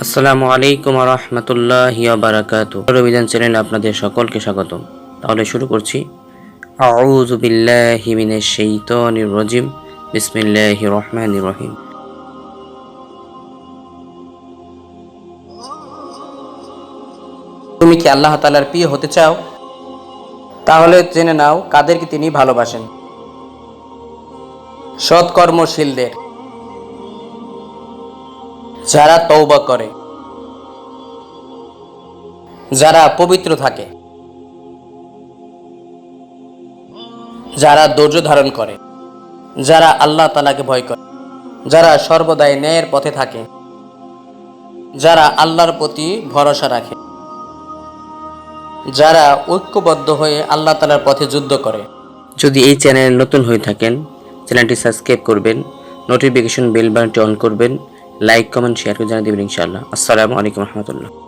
আসসালামু আলাইকুম রহমতুল্লাহ বারাকাত অভিযান চ্যানেলে আপনাদের সকলকে স্বাগতম। তাহলে শুরু করছি। রাজিম। বিসমিল্লাহির রহমানির রহিম। তুমি কি আল্লাহ তাআলার প্রিয় হতে চাও? তাহলে জেনে নাও কাদেরকে তিনি ভালোবাসেন। সৎকর্মশীলদের। যারা তৌবা করে, যারা পবিত্র থাকে, যারা ধৈর্য ধারণ করে, যারা আল্লাহ তালাকে ভয় করে, যারা সর্বদাই ন্যায়ের পথে থাকে, যারা আল্লাহর প্রতি ভরসা রাখে, যারা ঐক্যবদ্ধ হয়ে আল্লাহ তালার পথে যুদ্ধ করে। যদি এই চ্যানেল নতুন হয়ে থাকেন, চ্যানেলটি সাবস্ক্রাইব করবেন, নোটিফিকেশন বেল বাটনটি অন করবেন লাইক কমেন্ট শেয়ার করে জানিয়ে দেবেন ইনশাআল্লাহ। আসসালামু আলাইকুম রহমতুল্লাহ।